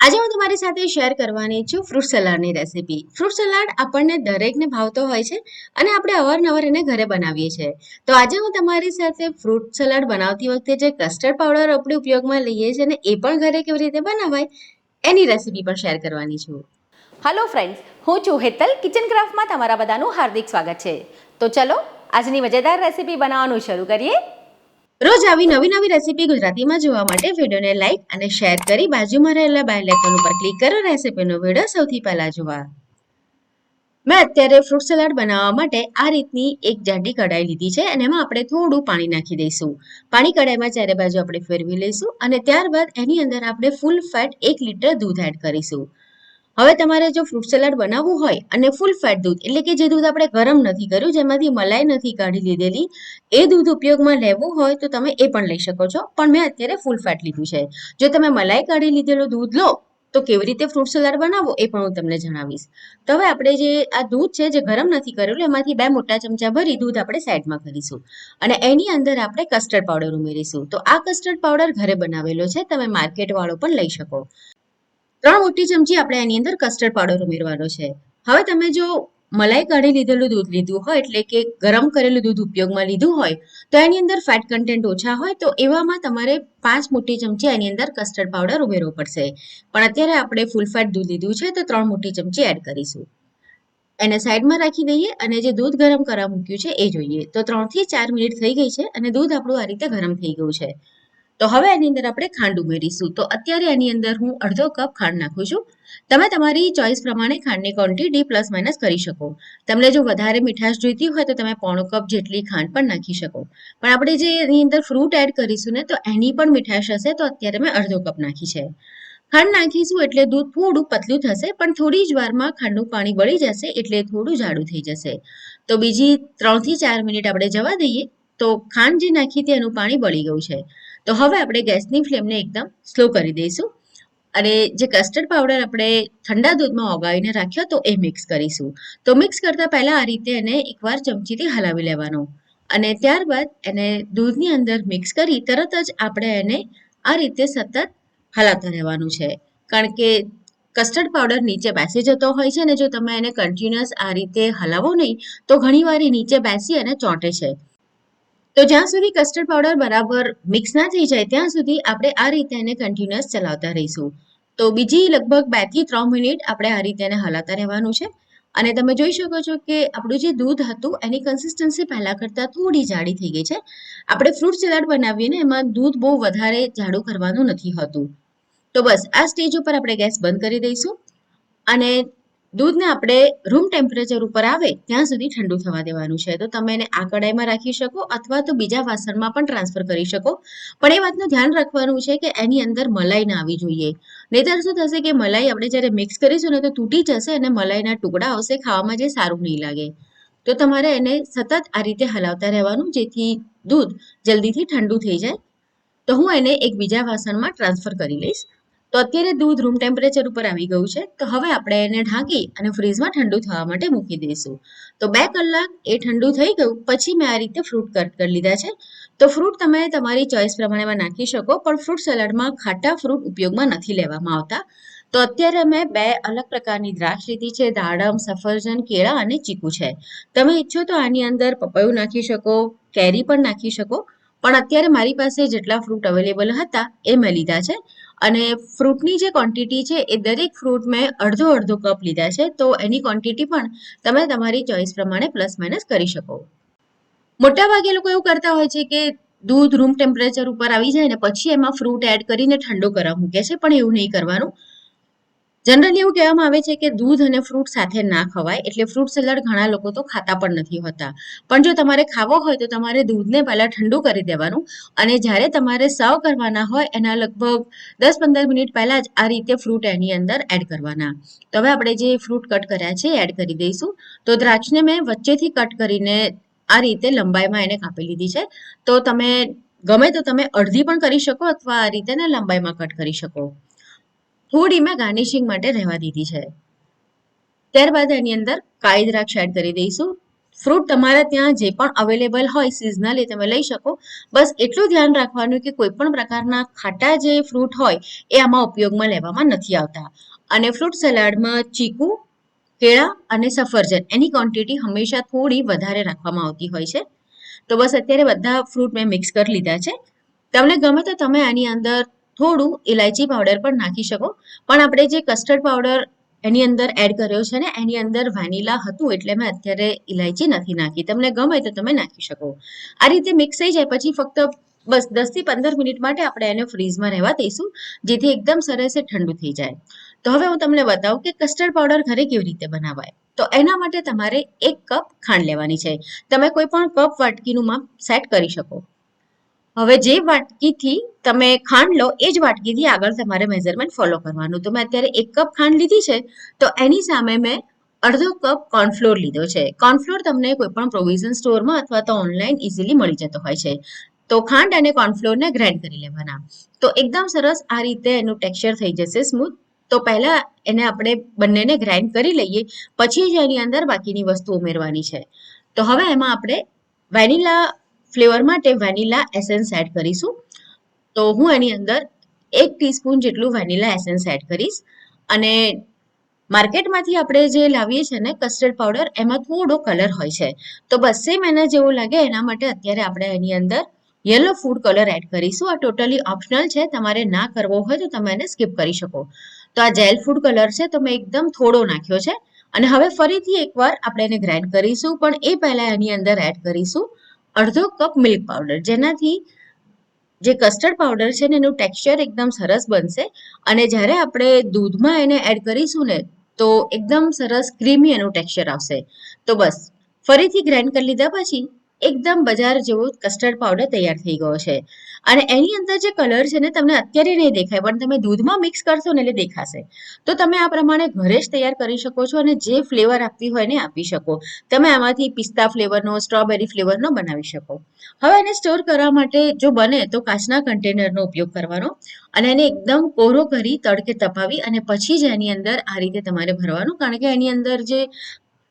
આજે હું તમારી સાથે શેર કરવાની છું ફ્રૂટ સલાડની રેસીપી ફ્રૂટ સલાડ આપણને દરેકને ભાવતો હોય છે અને આપણે અવારનવાર એને ઘરે બનાવીએ છીએ. તો આજે હું તમારી સાથે ફ્રૂટ સલાડ બનાવતી વખતે જે કસ્ટર્ડ પાવડર આપણે ઉપયોગમાં લઈએ છીએ ને એ પણ ઘરે કેવી રીતે બનાવાય, એની રેસીપી પણ શેર કરવાની છું. હલો ફ્રેન્ડ્સ હું છું હેતલ કિચન ક્રાફ્ટમાં તમારા બધાનું હાર્દિક સ્વાગત છે. તો ચલો, આજની મજેદાર રેસીપી બનાવવાનું શરૂ કરીએ. રોજ આવી નવી નવી રેસીપી ગુજરાતીમાં જોવા માટે વિડીયોને લાઈક અને શેર કરી બાજુમાં રહેલા બેલ આઇકન ઉપર ક્લિક કરો રેસીપીનો વીડિયો સૌથી પહેલા જોવા. મેં અત્યારે ફ્રૂટ સલાડ બનાવવા માટે આ રીતની એક જાડી કઢાઈ લીધી છે અને એમાં આપણે થોડું પાણી નાખી દઈશું. પાણી કઢાઈમાં ચારે બાજુ આપણે ફેરવી લઈશું અને ત્યારબાદ એની અંદર આપણે ફૂલ ફેટ એક લીટર દૂધ એડ કરીશું. હવે તમારે જો ફ્રૂટ સલાડ બનાવવું હોય અને ફૂલ ફેટ દૂધ, એટલે કે જે દૂધ આપણે ગરમ નથી કર્યું, જેમાંથી મલાઈ નથી કાઢી લીધેલી, એ દૂધ ઉપયોગમાં લેવું હોય તો તમે એ પણ લઈ શકો છો. પણ મેં અત્યારે ફૂલ ફેટ લીધું છે. જો તમે મલાઈ કાઢી લીધેલું દૂધ લો, તો કેવી રીતે ફ્રૂટ સલાડ બનાવવો એ પણ હું તમને જણાવીશ. તો હવે આપણે જે આ દૂધ છે, જે ગરમ નથી કરેલું એમાંથી બે મોટા ચમચા ભરી દૂધ આપણે સાઈડમાં કરીશું. અને એની અંદર આપણે કસ્ટર્ડ પાવડર ઉમેરીશું. તો આ કસ્ટર્ડ પાવડર ઘરે બનાવેલો છે, તમે માર્કેટવાળો પણ લઈ શકો. ત્રણ મોટી ચમચી આપણે એની અંદર કસ્ટર્ડ પાવડર ઉમેરવાનો છે. હવે તમે જો મલાઈ કાઢી લીધેલું દૂધ લીધું હોય, એટલે કે ગરમ કરેલું દૂધ ઉપયોગમાં લીધું હોય, તો એની અંદર ફેટ કન્ટેન્ટ ઓછા હોય, તો એવામાં તમારે પાંચ મોટી ચમચી એની અંદર કસ્ટર્ડ પાવડર ઉમેરવો પડશે. પણ અત્યારે આપણે ફૂલ ફેટ દૂધ લીધું છે, તો ત્રણ મોટી ચમચી એડ કરીશું. એને સાઈડમાં રાખી દઈએ અને જે દૂધ ગરમ કરવા મૂક્યું છે, એ જોઈએ. તો ત્રણથી ચાર મિનિટ થઈ ગઈ છે અને દૂધ આપણું આ રીતે ગરમ થઈ ગયું છે. તો હવે એની અંદર આપણે ખાંડ ઉમેરીશું. તો અત્યારે એની અંદર હું અડધો કપ ખાંડ નાખું છું. તમે તમારી ચોઈસ પ્રમાણે ખાંડની ક્વોન્ટિટી પ્લસ માઇનસ કરી શકો. તમને જો વધારે મીઠાશ જોઈતી હોય તો તમે પોણો કપ જેટલી ખાંડ પણ નાખી શકો. પણ આપણે જે એની અંદર ફ્રૂટ એડ કરીશું ને, તો એની પણ મીઠાશ હશે, તો અત્યારે મેં અડધો કપ નાખી છે. ખાંડ નાખીશું એટલે દૂધ થોડું પતલું થશે, પણ થોડી જ વારમાં ખાંડનું પાણી બળી જશે, એટલે થોડું જાડું થઈ જશે. તો બીજી ત્રણથી ચાર મિનિટ આપણે જવા દઈએ, તો ખાંડ જે નાખી હતી એનું પાણી બળી ગયું છે. તો હવે આપણે ગેસની ફ્લેમને એકદમ સ્લો કરી દઈશું અને જે કસ્ટર્ડ પાવડર આપણે ઠંડા દૂધમાં ઓગાળીને રાખ્યો તો એ મિક્સ કરીશું. તો મિક્સ કરતાં પહેલાં આ રીતે એને એકવાર ચમચીથી હલાવી લેવાનો અને ત્યારબાદ એને દૂધની અંદર મિક્સ કરી તરત જ આપણે એને આ રીતે સતત હલાવતા રહેવાનું છે. કારણ કે કસ્ટર્ડ પાવડર નીચે બેસી જતો હોય છે ને જો તમે એને કન્ટિન્યુઅસ આ રીતે હલાવો નહીં, તો ઘણીવાર એ નીચે બેસી અને ચોંટે છે. તો જ્યાં સુધી કસ્ટર્ડ પાવડર બરાબર મિક્સ ના થઈ જાય, ત્યાં સુધી આપણે આ રીતે એને કન્ટિન્યુઅસ ચલાવતા રહીશું. તો બીજી લગભગ બેથી ત્રણ મિનિટ આપણે આ રીતે એને હલાતા રહેવાનું છે. અને તમે જોઈ શકો છો કે આપણું જે દૂધ હતું, એની કન્સિસ્ટન્સી પહેલાં કરતાં થોડી જાડી થઈ ગઈ છે. આપણે ફ્રૂટ સલાડ બનાવીએ ને, એમાં દૂધ બહુ વધારે જાડું કરવાનું નથી હોતું. તો બસ, આ સ્ટેજ ઉપર આપણે ગેસ બંધ કરી દઈશું. અને દૂધને આપણે રૂમ ટેમ્પરેચર ઉપર આવે, ત્યાં સુધી ઠંડુ થવા દેવાનું છે. તો તમે એને આ કડાઈમાં રાખી શકો અથવા તો બીજા વાસણમાં પણ ટ્રાન્સફર કરી શકો. પણ એ વાતનું ધ્યાન રાખવાનું છે કે એની અંદર મલાઈ ના આવી જોઈએ. નહીતર શું થશે કે મલાઈ આપણે જ્યારે મિક્સ કરીશું ને તો તૂટી જશે અને મલાઈના ટુકડા આવશે ખાવામાં જે સારું નહીં લાગે. તો તમારે એને સતત આ રીતે હલાવતા રહેવાનું, જેથી દૂધ જલ્દીથી ઠંડુ થઈ જાય. તો હું એને એક બીજા વાસણમાં ટ્રાન્સફર કરી લઈશ. તો અત્યારે દૂધ રૂમ ટેમ્પરેચર ઉપર આવી ગયું છે. તો હવે આપણે એને ઢાંકી અને ફ્રીઝમાં ઠંડુ થવા માટે મૂકી દઈશું. તો બે કલાક એ ઠંડુ થઈ ગયું. પછી મેં આ રીતે ફ્રૂટ કટ કરી લીધા છે. તો ફ્રૂટ તમે તમારી ચોઈસ પ્રમાણેમાં નાખી શકો, પણ ફ્રૂટ સલાડમાં ખાટા ફ્રૂટ ઉપયોગમાં નથી લેવામાં આવતા. તો અત્યારે મેં બે અલગ પ્રકારની દ્રાક્ષ લીધી છે. દાડમ, સફરજન, કેળા અને ચીકુ છે. તમે ઈચ્છો તો આની અંદર પપૈયું નાખી શકો, કેરી પણ નાખી શકો. પણ અત્યારે મારી પાસે જેટલા ફ્રૂટ અવેલેબલ હતા, એ મેં લીધા છે. અને ફ્રૂટની જે ક્વોન્ટિટી છે એ દરેક ફ્રૂટ મેં અડધો અડધો કપ લીધા છે, તો એની ક્વોન્ટિટી પણ તમે તમારી ચોઈસ પ્રમાણે પ્લસ માઇનસ કરી શકો. મોટાભાગે લોકો એવું કરતા હોય છે કે દૂધ રૂમ ટેમ્પરેચર ઉપર આવી જાય ને પછી એમાં ફ્રૂટ એડ કરીને ઠંડો કરવા મૂકે છે, પણ એવું નહીં કરવાનું. જનરલી એવું કહેવામાં આવે છે કે દૂધ અને ફ્રૂટ સાથે ના ખવાય, એટલે ફ્રૂટ સલાડ ઘણા લોકો તો ખાતા પણ નથી હોતા. પણ જો તમારે ખાવો હોય તો તમારે દૂધને પહેલાં ઠંડુ કરી દેવાનું અને જ્યારે તમારે સર્વ કરવાના હોય એના લગભગ દસ પંદર મિનિટ પહેલાં જ આ રીતે ફ્રૂટ એની અંદર એડ કરવાના. તો હવે આપણે જે ફ્રૂટ કટ કર્યા છે એડ કરી દઈશું. તો દ્રાક્ષને મેં વચ્ચેથી કટ કરીને આ રીતે લંબાઈમાં એને કાપી લીધી છે. તો તમે ગમે તો તમે અડધી પણ કરી શકો અથવા આ રીતે ને લંબાઈમાં કટ કરી શકો. થોડી મેં ગાર્નિશિંગ માટે રહેવા દીધી છે. ત્યારબાદ એની અંદર કાળી દ્રાક્ષ એડ કરી દઈશું. ફ્રૂટ તમારા ત્યાં જે પણ અવેલેબલ હોય સિઝનલી તમે લઈ શકો. બસ એટલું ધ્યાન રાખવાનું કે કોઈ પણ પ્રકારના ખાટા જે ફ્રૂટ હોય, એ આમાં ઉપયોગમાં લેવામાં નથી આવતા. અને ફ્રૂટ સલાડમાં ચીકુ, કેળા અને સફરજન, એની ક્વોન્ટિટી હંમેશા થોડી વધારે રાખવામાં આવતી હોય છે. તો બસ અત્યારે બધા ફ્રૂટ મેં મિક્સ કરી લીધા છે. તમને ગમે તો તમે આની અંદર થોડું ઇલાયચી પાવડર પણ નાખી શકો. પણ આપણે જે કસ્ટર્ડ પાવડર એની અંદર એડ કર્યો છે ને, એની અંદર વેનીલા હતું એટલે મેં અત્યારે ઇલાયચી નથી નાખી. તમને ગમે તો તમે નાખી શકો. આ રીતે મિક્સ થઈ જાય પછી ફક્ત બસ દસથી પંદર મિનિટ માટે આપણે એને ફ્રીઝમાં રહેવા દઈશું, જેથી એકદમ સરસ ઠંડુ થઈ જાય. તો હવે હું તમને બતાવું કે કસ્ટર્ડ પાવડર ઘરે કેવી રીતે બનાવાય. તો એના માટે તમારે એક કપ ખાંડ લેવાની છે. તમે કોઈ પણ કપ વાટકીનું માપ સેટ કરી શકો. હવે જે વાટકીથી તમે ખાંડ લો, એ જ વાટકીથી આગળ તમારે મેઝરમેન્ટ ફોલો કરવાનું. તો મેં અત્યારે એક કપ ખાંડ લીધી છે, તો એની સામે મેં અડધો કપ કોર્નફ્લોર લીધો છે. કોર્નફ્લોર તમને કોઈ પણ પ્રોવિઝન સ્ટોરમાં અથવા તો ઓનલાઈન ઇઝીલી મળી જતો હોય છે. તો ખાંડ અને કોર્નફ્લોરને ગ્રાઇન્ડ કરી લેવાના. તો એકદમ સરસ આ રીતે એનું ટેક્સચર થઈ જશે સ્મૂથ તો પહેલાં એને આપણે બંનેને ગ્રાઇન્ડ કરી લઈએ, પછી જ એની અંદર બાકીની વસ્તુ ઉમેરવાની છે. તો હવે એમાં આપણે વેનીલા ફ્લેવર માટે વેનીલા એસેન્સ એડ કરીશું. તો હું એની અંદર એક ટીસ્પૂન જેટલું વેનીલા એસેન્સ એડ કરીશ. અને માર્કેટમાંથી આપણે જે લાવીએ છીએ ને કસ્ટર્ડ પાવડર, એમાં થોડો કલર હોય છે. તો બસ સેમ એના જેવો લાગે, એના માટે અત્યારે આપણે એની અંદર યલો ફૂડ કલર એડ કરીશું. આ ટોટલી ઓપ્શનલ છે, તમારે ના કરવો હોય તો તમે એને સ્કીપ કરી શકો. તો આ જેલ ફૂડ કલર છે, તો મેં એકદમ થોડો નાખ્યો છે. અને હવે ફરીથી એકવાર આપણે એને ગ્રાઇન્ડ કરીશું, પણ એ પહેલાં એની અંદર એડ કરીશું. અડધો કપ મિલ્ક પાવડર જેનાથી જે કસ્ટર્ડ પાવડર છે ને એનું ટેક્સચર એકદમ સરસ બનશે. અને જ્યારે આપણે દૂધમાં એને એડ કરીશું ને, તો એકદમ સરસ ક્રીમી એનું ટેક્સચર આવશે. તો બસ, ફરીથી ગ્રાઇન્ડ કરી લીધા પછી એકદમ બજાર જેવો કસ્ટર્ડ પાવડર તૈયાર થઈ ગયો છે. અને એની અંદર જે કલર છે ને તમને અત્યારે નહીં દેખાય, પણ તમે દૂધમાં મિક્સ કરશો ને એટલે દેખાશે. તો તમે આ પ્રમાણે ઘરે જ તૈયાર કરી શકો છો અને જે ફ્લેવર આપવી હોય ને આપી શકો. તમે આમાંથી પિસ્તા ફ્લેવરનો સ્ટ્રોબેરી ફ્લેવરનો બનાવી શકો. હવે એને સ્ટોર કરવા માટે જો બને તો કાચના કન્ટેનરનો ઉપયોગ કરવાનો અને એને એકદમ કોરો કરી તડકે તપાવી અને પછી જ એની અંદર આ રીતે તમારે ભરવાનું. કારણ કે એની અંદર જે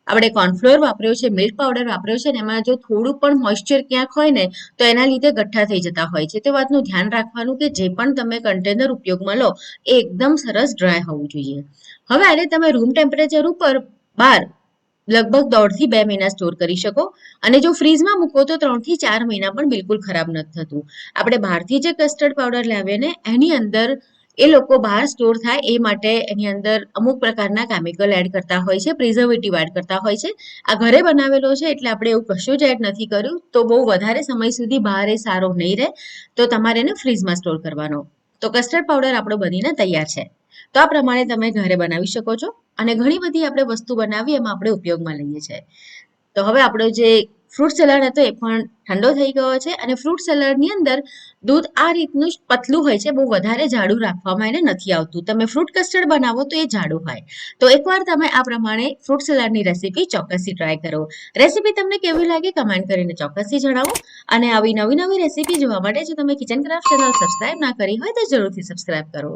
આપણે કોર્નફ્લોર વાપર્યો છે મિલ્ક પાવડર વાપર્યો છે ને એમાં જો થોડું પણ મોઇશ્ચર ક્યાંક હોય ને, તો એના લીધે ગઠ્ઠા થઈ જતા હોય છે. તે વાતનું ધ્યાન રાખવાનું કે જે પણ તમે કન્ટેનર ઉપયોગમાં લો, એ એકદમ સરસ ડ્રાય હોવું જોઈએ. હવે આને તમે રૂમ ટેમ્પરેચર ઉપર બાર, લગભગ દોઢથી બે મહિના સ્ટોર કરી શકો. અને જો ફ્રીઝમાં મૂકો તો ત્રણથી ચાર મહિના પણ બિલકુલ ખરાબ નથી થતું. આપણે બહારથી જે કસ્ટર્ડ પાવડર લાવીએ ને, એની અંદર એ લોકો બહાર સ્ટોર થાય એ માટે એની અંદર અમુક પ્રકારના કેમિકલ એડ કરતા હોય છે પ્રિઝર્વેટિવ એડ કરતા હોય છે. આ ઘરે બનાવેલો છે એટલે આપણે એવું કશું જ એડ નથી કર્યું. તો બહુ વધારે સમય સુધી બહાર એ સારો નહીં રહે. તો તમારે એને ફ્રીઝમાં સ્ટોર કરવાનો. તો કસ્ટર્ડ પાવડર આપણો બનીને તૈયાર છે. તો આ પ્રમાણે તમે ઘરે બનાવી શકો છો. અને ઘણી બધી આપણે વસ્તુ બનાવી એમાં આપણે ઉપયોગમાં લઈએ છીએ. તો હવે આપણો જે ફ્રૂટ સલાડ હતો એ પણ ઠંડો થઈ ગયો છે અને ફ્રૂટ સલાડની અંદર દૂધ આ રીતનું પતલું હોય છે, બહુ વધારે જાડું રાખવામાં એને નથી આવતું. તમે ફ્રૂટ કસ્ટર્ડ બનાવો તો એ જાડું હોય. તો એકવાર તમે આ પ્રમાણે ફ્રૂટ સલાડની રેસીપી ચોક્કસથી ટ્રાય કરો. રેસીપી તમને કેવી લાગી કમેન્ટ કરીને ચોક્કસથી જણાવો. અને આવી નવી નવી રેસીપી જોવા માટે જો તમે કિચન ક્રાફ્ટ ચેનલ સબસ્ક્રાઇબ ના કરી હોય તો જરૂરથી સબસ્ક્રાઇબ કરો.